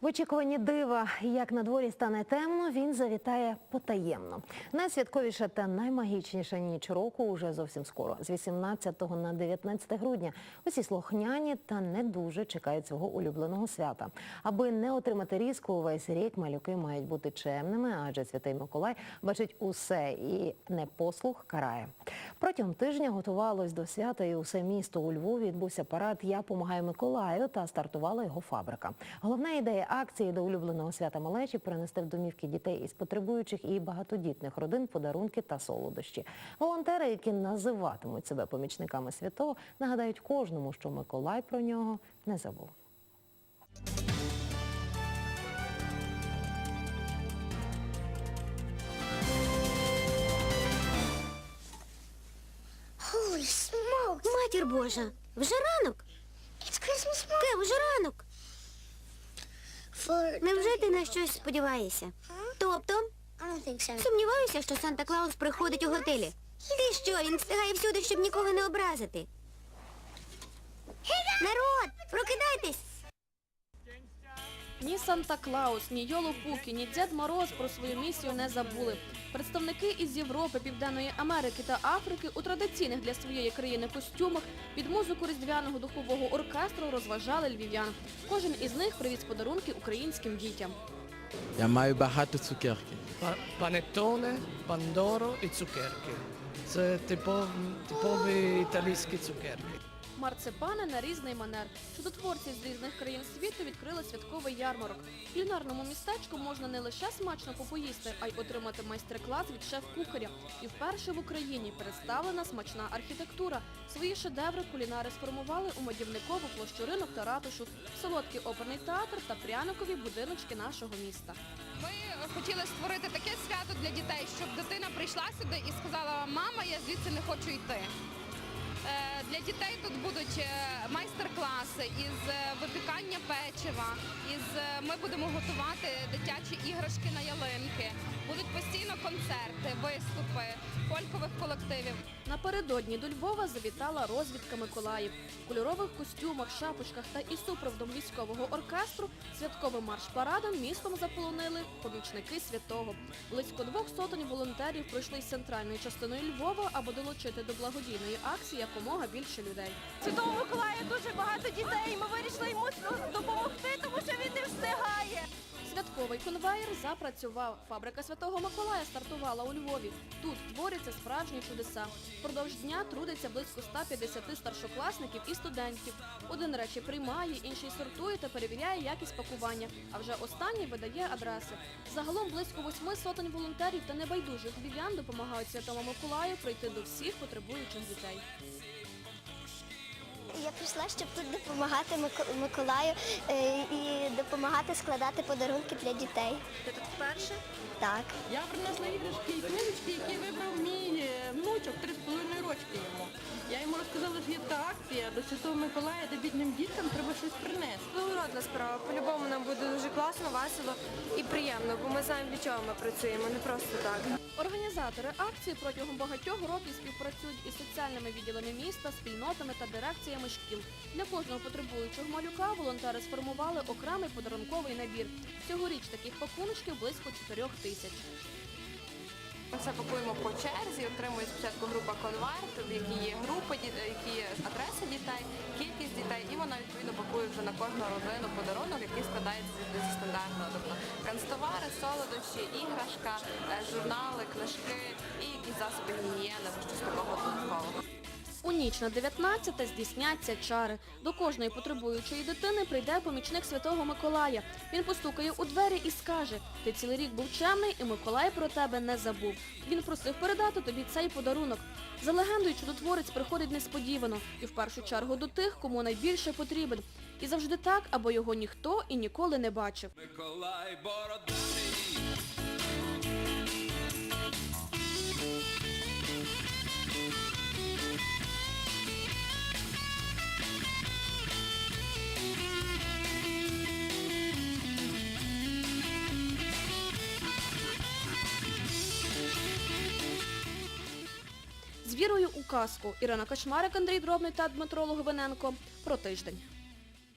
В очікуванні дива, як на дворі стане темно, він завітає потаємно. Найсвятковіша та наймагічніша ніч року уже зовсім скоро, з 18 на 19 грудня. Усі слухняні та не дуже чекають свого улюбленого свята. Аби не отримати різку увесь рік, малюки мають бути чемними, адже святий Миколай бачить усе і непослух карає. Протягом тижня готувалось до свята і усе місто у Львові відбувся парад Я помагаю Миколаю та стартувала його фабрика. Головна ідея акції до улюбленого свята малечі перенести в домівки дітей із потребуючих і багатодітних родин подарунки та солодощі. Волонтери, які називатимуть себе помічниками святого, нагадають кожному, що Миколай про нього не забув. Матір Божа, вже ранок? Те, вже ранок. Невже ти на щось сподіваєшся? Тобто, сумніваюся, що Санта-Клаус приходить у готелі. Ти що, він встигає всюди, щоб нікого не образити? Народ, прокидайтесь! Ні Санта-Клаус, ні Йоло Пукі, ні Дед Мороз про свою місію не забули. Представники із Європи, Південної Америки та Африки у традиційних для своєї країни костюмах під музику різдвяного духового оркестру розважали львів'ян. Кожен із них привіз подарунки українським дітям. Я маю багато цукерки. Па- Панеттоне, пандоро і цукерки. Це типов, типові італійські цукерки. Марципани на різний манер. Чудотворці з різних країн світу відкрили святковий ярмарок. В кулінарному містечку можна не лише смачно попоїсти, а й отримати майстер-клас від шеф-кухаря. І вперше в Україні представлена смачна архітектура. Свої шедеври кулінари сформували у Мадівникову площу ринок та ратушу, солодкий оперний театр та пряникові будиночки нашого міста. Ми хотіли створити таке свято для дітей, щоб дитина прийшла сюди і сказала, мама, я звідси не хочу йти. Для дітей тут будуть е, майстер-класи із е, випікання печива, із е, ми будемо готувати дитячі іграшки на ялинки. Будуть постійно концерти, виступи фолькових колективів. Напередодні до Львова завітала розвідка Миколаїв. В кольорових костюмах, шапочках та із супроводом військового оркестру святковим марш-парадом містом заполонили помічники святого. Близько двох сотень волонтерів пройшли з центральною частиною Львова, аби долучити до благодійної акції якомога більше людей. Святого Миколая дуже багато дітей. Ми вирішили йому допомогти, тому що він не встигає. Святковий конвейер запрацював. Фабрика Святого Миколая стартувала у Львові. Тут творяться справжні чудеса. Впродовж дня трудиться близько 150 старшокласників і студентів. Один речі приймає, інший сортує та перевіряє якість пакування, а вже останній видає адреси. Загалом близько восьми сотень волонтерів та небайдужих львів'ян допомагають Святому Миколаю прийти до всіх потребуючих дітей. Я прийшла, щоб тут допомагати Миколаю е, і допомагати складати подарунки для дітей. Ти тут вперше? Так. Я принесла іграшки і книжечки, які вибрав мій е, внучок, три з половиною рочки йому. Я йому розказала, що є така акція до Святого Миколая, де бідним діткам треба щось принести. Благородна справа. По-любому нам буде дуже класно, весело і приємно, бо ми знаємо, для чого ми працюємо, не просто так. Організатори акції протягом багатьох років співпрацюють із соціальними відділами міста, спільнотами та дирекціями шкіл. Для кожного потребуючого малюка волонтери сформували окремий подарунковий набір. Цьогоріч таких пакуночків близько 4 тисяч. Ми все пакуємо по черзі, отримує спочатку група конверт, в якій є групи, які є адреси дітей, кількість дітей, і вона відповідно пакує вже на кожну родину подарунок, який складається зі зі стандартного. Тобто канцтовари, солодощі, іграшка, е, журнали, книжки і якісь засоби гігієни, щось такого додаткового. У ніч на 19 здійсняться чари. До кожної потребуючої дитини прийде помічник Святого Миколая. Він постукає у двері і скаже, ти цілий рік був чемний і Миколай про тебе не забув. Він просив передати тобі цей подарунок. За легендою, чудотворець приходить несподівано і в першу чергу до тих, кому найбільше потрібен. І завжди так, або його ніхто і ніколи не бачив. Миколай Бородатий. Вірою у казку Ірина Качмарик, Андрій Дробний та Дмитро Логвиненко про тиждень.